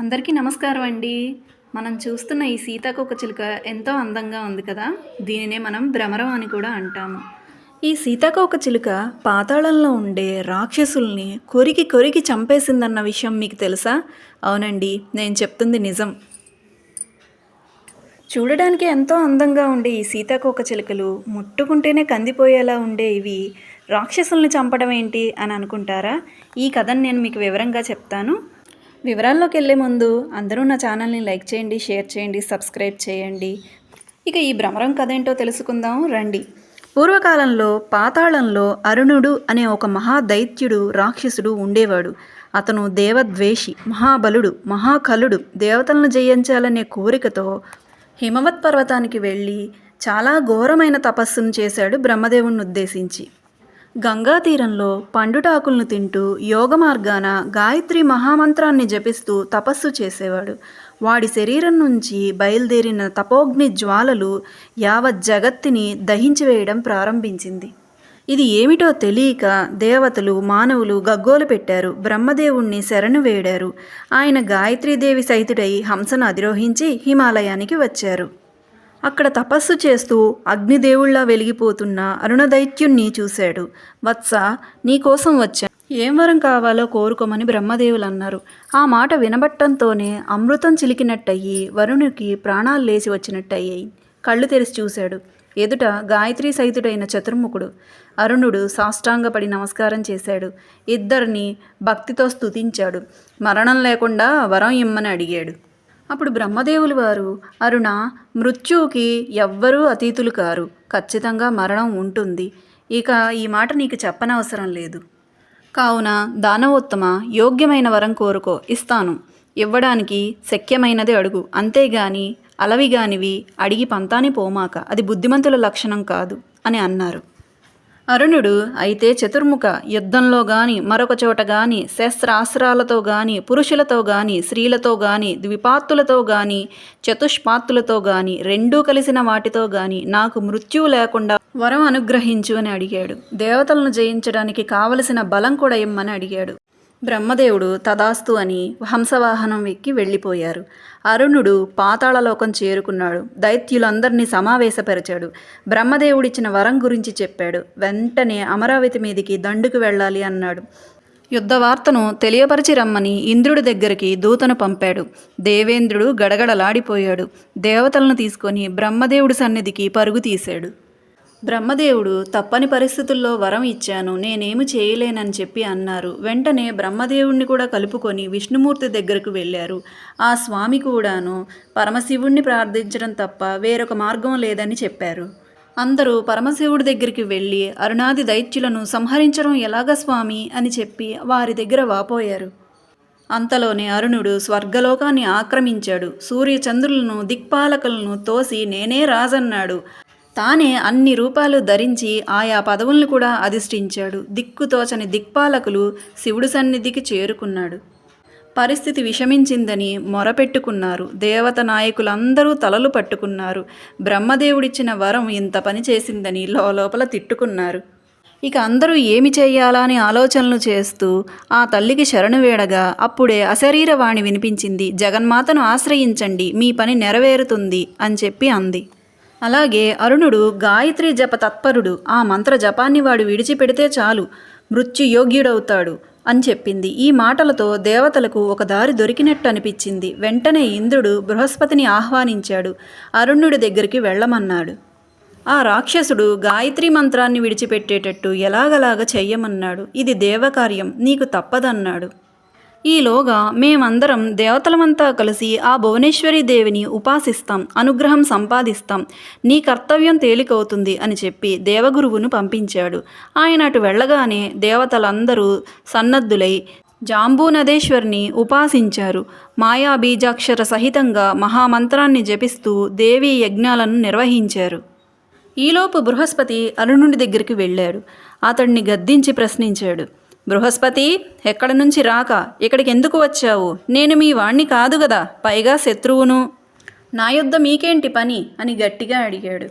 అందరికీ నమస్కారం అండి. మనం చూస్తున్న ఈ సీతాకోక చిలుక ఎంతో అందంగా ఉంది కదా? దీనినే మనం భ్రమరం అని కూడా అంటాము. ఈ సీతాకోక చిలుక పాతాళంలో ఉండే రాక్షసుల్ని కొరికి కొరికి చంపేసిందన్న విషయం మీకు తెలుసా? అవునండి నేను చెప్తుంది నిజం. చూడడానికి ఎంతో అందంగా ఉండే ఈ సీతాకోక చిలుకలు ముట్టుకుంటేనే కందిపోయేలా ఉండే ఇవి రాక్షసుల్ని చంపడం ఏంటి అని అనుకుంటారా? ఈ కథను నేను మీకు వివరంగా చెప్తాను. వివరాల్లోకి వెళ్ళే ముందు అందరూ నా ఛానల్ని లైక్ చేయండి షేర్ చేయండి సబ్స్క్రైబ్ చేయండి. ఇక ఈ భ్రమరం కథ ఏంటో తెలుసుకుందాం రండి. పూర్వకాలంలో పాతాళంలో అరుణుడు అనే ఒక మహాదైత్యుడు రాక్షసుడు ఉండేవాడు. అతను దేవద్వేషి మహాబలుడు మహాకలుడు దేవతలను జయించాలనే కోరికతో హిమవత్ పర్వతానికి వెళ్ళి చాలా ఘోరమైన తపస్సును చేశాడు బ్రహ్మదేవుణ్ణి ఉద్దేశించి. గంగా తీరంలో పండుటాకులను తింటూ యోగ మార్గాన గాయత్రి మహామంత్రాన్ని జపిస్తూ తపస్సు చేసేవాడు. వాడి శరీరం నుంచి బయలుదేరిన తపోగ్ని జ్వాలలు యావత్ జగత్తిని దహించివేయడం ప్రారంభించింది. ఇది ఏమిటో తెలియక దేవతలు మానవులు గగ్గోలు పెట్టారు. బ్రహ్మదేవుణ్ణి శరణు వేడారు. ఆయన గాయత్రీదేవి సహితుడై హంసను అధిరోహించి హిమాలయానికి వచ్చారు. అక్కడ తపస్సు చేస్తూ అగ్నిదేవుళ్ళా వెలిగిపోతున్న అరుణదైత్యుణ్ణి చూశాడు. వత్స నీకోసం వచ్చా. ఏం వరం కావాలో కోరుకోమని బ్రహ్మదేవులు అన్నారు ఆ మాట వినబట్టంతోనే అమృతం చిలికినట్టయి వరుణునికి ప్రాణాలు లేచి వచ్చినట్టయ్యాయి. కళ్ళు తెరిచి చూశాడు. ఎదుట గాయత్రి సహితుడైన చతుర్ముఖుడు. అరుణుడు సాష్టాంగపడి నమస్కారం చేశాడు. ఇద్దరిని భక్తితో స్తుతించాడు. మరణం లేకుండా వరం ఇమ్మని అడిగాడు. అప్పుడు బ్రహ్మదేవులు వారు అరుణ మృత్యువుకి ఎవ్వరూ అతీతులు కారు. ఖచ్చితంగా మరణం ఉంటుంది. ఇక ఈ మాట నీకు చెప్పనవసరం లేదు. కావున దానవోత్తమ యోగ్యమైన వరం కోరుకో. ఇస్తాను. ఇవ్వడానికి శక్యమైనది అడుగు. అంతేగాని అలవిగానివి అడిగి పంతాని పోమాక. అది బుద్ధిమంతుల లక్షణం కాదు అని అన్నారు. అరుణుడు అయితే చతుర్ముఖ యుద్ధంలో గాని మరొక చోట గాని శస్త్రాస్త్రాలతో గాని పురుషులతో గాని స్త్రీలతో గాని ద్విపాత్తులతో గాని చతుష్పాత్తులతో గాని రెండూ కలిసిన వాటితో గాని నాకు మృత్యువు లేకుండా వరం అనుగ్రహించు అని అడిగాడు. దేవతలను జయించడానికి కావలసిన బలం కూడా ఇమ్మని అడిగాడు. బ్రహ్మదేవుడు తదాస్తు అని హంసవాహనం ఎక్కి వెళ్ళిపోయారు. అరుణుడు పాతాళలోకం చేరుకున్నాడు. దైత్యులందరినీ సమావేశపరిచాడు. బ్రహ్మదేవుడిచ్చిన వరం గురించి చెప్పాడు. వెంటనే అమరావతి మీదికి దండుకు వెళ్ళాలి అన్నాడు. యుద్ధ వార్తను తెలియపరిచి రమ్మని ఇంద్రుడి దగ్గరికి దూతను పంపాడు. దేవేంద్రుడు గడగడలాడిపోయాడు. దేవతలను తీసుకొని బ్రహ్మదేవుడి సన్నిధికి పరుగు తీశాడు. బ్రహ్మదేవుడు తప్పని పరిస్థితుల్లో వరం ఇచ్చాను నేనేమి చేయలేనని చెప్పి అన్నారు. వెంటనే బ్రహ్మదేవుణ్ణి కూడా కలుపుకొని విష్ణుమూర్తి దగ్గరకు వెళ్ళారు. ఆ స్వామి కూడాను పరమశివుణ్ణి ప్రార్థించడం తప్ప వేరొక మార్గం లేదని చెప్పారు. అందరూ పరమశివుడి దగ్గరికి వెళ్ళి అరుణాది దైత్యులను సంహరించడం ఎలాగ స్వామి అని చెప్పి వారి దగ్గర వాపోయారు. అంతలోనే అరుణుడు స్వర్గలోకాన్ని ఆక్రమించాడు. సూర్యచంద్రులను దిక్పాలకులను తోసి నేనే రాజన్నాడు. తానే అన్ని రూపాలు ధరించి ఆయా పదవులను కూడా అధిష్ఠించాడు. దిక్కుతోచని దిక్పాలకులు శివుడు సన్నిధికి చేరుకున్నాడు. పరిస్థితి విషమించిందని మొరపెట్టుకున్నారు. దేవత నాయకులందరూ తలలు పట్టుకున్నారు. బ్రహ్మదేవుడిచ్చిన వరం ఇంత పని చేసిందని లోపల తిట్టుకున్నారు. ఇక అందరూ ఏమి చెయ్యాలా అని ఆలోచనలు చేస్తూ ఆ తల్లికి శరణు వేడగా అప్పుడే అశరీరవాణి వినిపించింది. జగన్మాతను ఆశ్రయించండి. మీ పని నెరవేరుతుంది అని చెప్పి అంది. అలాగే అరుణుడు గాయత్రి జప తత్పరుడు. ఆ మంత్ర జపాన్ని వాడు విడిచిపెడితే చాలు. మృత్యు యోగ్యుడవుతాడు అని చెప్పింది. ఈ మాటలతో దేవతలకు ఒక దారి దొరికినట్టు అనిపించింది వెంటనే ఇంద్రుడు బృహస్పతిని ఆహ్వానించాడు. అరుణుడి దగ్గరికి వెళ్ళమన్నాడు. ఆ రాక్షసుడు గాయత్రి మంత్రాన్ని విడిచిపెట్టేటట్టు ఎలాగలాగా చెయ్యమన్నాడు. ఇది దేవకార్యం నీకు తప్పదన్నాడు. ఈలోగా మేమందరం దేవతలమంతా కలిసి ఆ భువనేశ్వరి దేవిని ఉపాసిస్తాం అనుగ్రహం సంపాదిస్తాం. నీ కర్తవ్యం తేలికవుతుంది అని చెప్పి దేవగురువును పంపించాడు. ఆయన అటు వెళ్ళగానే దేవతలందరూ సన్నద్ధులై జాంబూనదేశ్వరిని ఉపాసించారు. మాయా బీజాక్షర సహితంగా మహామంత్రాన్ని జపిస్తూ దేవీ యజ్ఞాలను నిర్వహించారు. ఈలోపు బృహస్పతి అరుణుడి దగ్గరికి వెళ్ళాడు. అతడిని గద్దించి ప్రశ్నించాడు. బృహస్పతి ఎక్కడి నుంచి రాక ఇక్కడికి ఎందుకు వచ్చావు? నేను మీ వాణ్ణి కాదు కదా పైగా శత్రువును. నా యుద్ధ మీకేంటి పని? అని గట్టిగా అడిగాడు.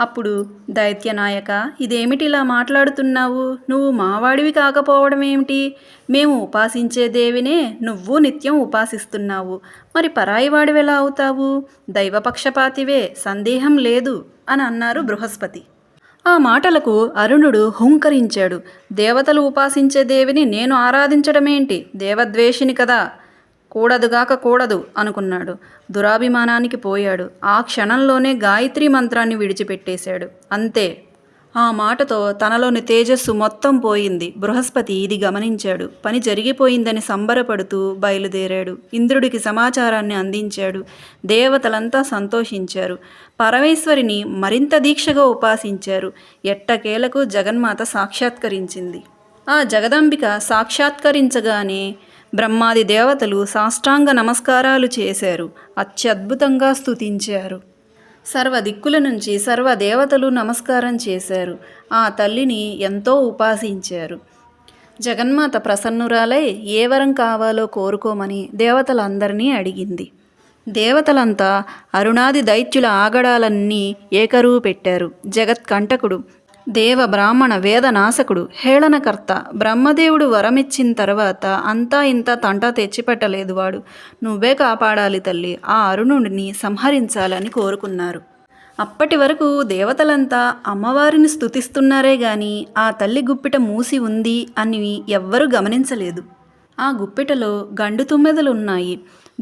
అప్పుడు దైత్యనాయక ఇదేమిటి ఇలా మాట్లాడుతున్నావు? నువ్వు మావాడివి కాకపోవడం ఏమిటి మేము ఉపాసించే దేవినే నువ్వు నిత్యం ఉపాసిస్తున్నావు. మరి పరాయివాడివి ఎలా అవుతావు? దైవపక్షపాతివే సందేహం లేదు అని అన్నారు బృహస్పతి. ఆ మాటలకు అరుణుడు హుంకరించాడు. దేవతలు ఉపాసించే దేవిని నేను ఆరాధించడమేంటి? దేవద్వేషిని కదా. కూడదుగాక కూడదు అనుకున్నాడు. దురాభిమానానికి పోయాడు. ఆ క్షణంలోనే గాయత్రి మంత్రాన్ని విడిచిపెట్టేశాడు. అంతే. ఆ మాటతో తనలోని తేజస్సు మొత్తం పోయింది. బృహస్పతి ఇది గమనించాడు. పని జరిగిపోయిందని సంబరపడుతూ బయలుదేరాడు. ఇంద్రుడికి సమాచారాన్ని అందించాడు. దేవతలంతా సంతోషించారు. పరమేశ్వరిని మరింత దీక్షగా ఉపాసించారు. ఎట్టకేలకు జగన్మాత సాక్షాత్కరించింది. ఆ జగదంబిక సాక్షాత్కరించగానే బ్రహ్మాది దేవతలు సాష్టాంగ నమస్కారాలు చేశారు. అత్యద్భుతంగా స్తుతించారు. సర్వ దిక్కుల నుంచి సర్వ దేవతలు నమస్కారం చేశారు. ఆ తల్లిని ఎంతో ఉపాసించారు. జగన్మాత ప్రసన్నురాలై ఏ వరం కావాలో కోరుకోమని దేవతలందరినీ అడిగింది. దేవతలంతా అరుణాది దైత్యుల ఆగడాలన్నీ ఏకరువు పెట్టారు జగత్కంటకుడు దేవ బ్రాహ్మణ వేదనాశకుడు హేళనకర్త బ్రహ్మదేవుడు వరమిచ్చిన తర్వాత అంతా ఇంత తంట తెచ్చిపెట్టలేదు వాడు. నువ్వే కాపాడాలి తల్లి ఆ అరుణుడిని సంహరించాలని కోరుకున్నారు. అప్పటి వరకు దేవతలంతా అమ్మవారిని స్తుతిస్తున్నారే గాని ఆ తల్లి గుప్పిట మూసి ఉంది అని ఎవ్వరూ గమనించలేదు. ఆ గుప్పిటలో గండు తుమ్మెదలు ఉన్నాయి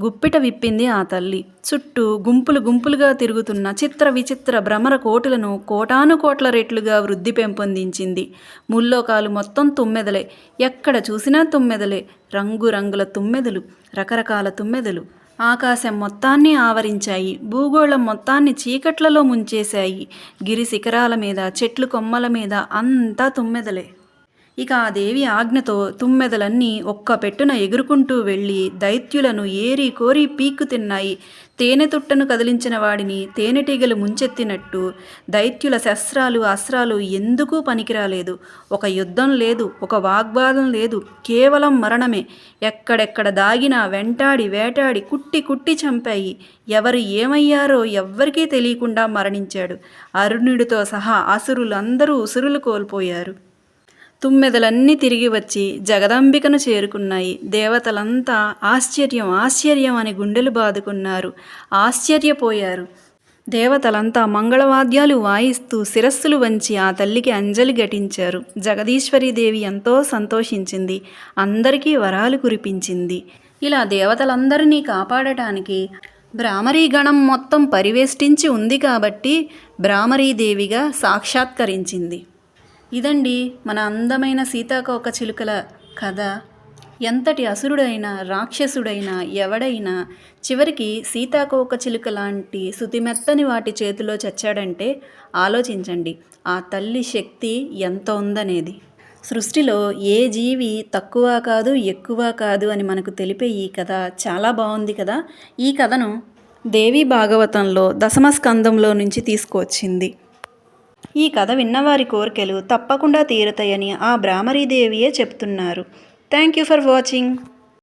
గుప్పిట విప్పింది ఆ తల్లి. చుట్టూ గుంపులు గుంపులుగా తిరుగుతున్న చిత్ర విచిత్ర భ్రమర కోటులను కోటాను కోట్ల రెట్లుగా వృద్ధి పెంపొందించింది. ముల్లోకాలు మొత్తం తుమ్మెదలే. ఎక్కడ చూసినా తుమ్మెదలే. రంగురంగుల తుమ్మెదలు. రకరకాల తుమ్మెదలు. ఆకాశం మొత్తాన్ని ఆవరించాయి. భూగోళం మొత్తాన్ని చీకట్లలో ముంచేశాయి. గిరి శిఖరాల మీద చెట్లు కొమ్మల మీద అంతా తుమ్మెదలే. ఇక ఆ దేవి ఆజ్ఞతో తుమ్మెదలన్నీ ఒక్క పెట్టున ఎగురుకుంటూ వెళ్ళి దైత్యులను ఏరి కోరి పీక్కు తిన్నాయి. తేనె తుట్టను కదిలించిన వాడిని తేనెటీగలు ముంచెత్తినట్టు దైత్యుల శస్త్రాలు అస్త్రాలు ఎందుకూ పనికిరాలేదు. ఒక యుద్ధం లేదు ఒక వాగ్వాదం లేదు కేవలం మరణమే. ఎక్కడెక్కడ దాగినా వెంటాడి వేటాడి కుట్టి కుట్టి చంపాయి. ఎవరు ఏమయ్యారో ఎవ్వరికీ తెలియకుండా మరణించాడు. అరుణుడితో సహా అసురులందరూ ఉసురులు కోల్పోయారు. తుమ్మెదలన్నీ తిరిగి వచ్చి జగదంబికను చేరుకున్నాయి. దేవతలంతా ఆశ్చర్యం ఆశ్చర్యం అని గుండెలు బాదుకున్నారు. ఆశ్చర్యపోయారు. దేవతలంతా మంగళవాద్యాలు వాయిస్తూ శిరస్సులు వంచి ఆ తల్లికి అంజలి ఘటించారు. జగదీశ్వరీదేవి ఎంతో సంతోషించింది. అందరికీ వరాలు కురిపించింది. ఇలా దేవతలందరినీ కాపాడటానికి భ్రామరీ గణం మొత్తం పరివేష్టించి ఉంది కాబట్టి భ్రామరీదేవిగా సాక్షాత్కరించింది. ఇదండి మన అందమైన సీతాకోక చిలుకల కథ. ఎంతటి అసురుడైనా రాక్షసుడైనా ఎవడైనా చివరికి సీతాకోక చిలుక లాంటి శుతిమెత్తని వాటి చేతిలో చచ్చాడంటే ఆలోచించండి. ఆ తల్లి శక్తి ఎంత ఉందనేది. సృష్టిలో ఏ జీవి తక్కువ కాదు ఎక్కువ కాదు అని మనకు తెలిపే ఈ కథ చాలా బాగుంది కదా. ఈ కథను దేవి భాగవతంలో దశమ స్కందంలో నుంచి తీసుకువచ్చింది. ఈ కథ విన్నవారి కోరికలు తప్పకుండా తీరుతాయని ఆ భ్రామరీదేవియే చెప్తున్నారు. Thank you for watching.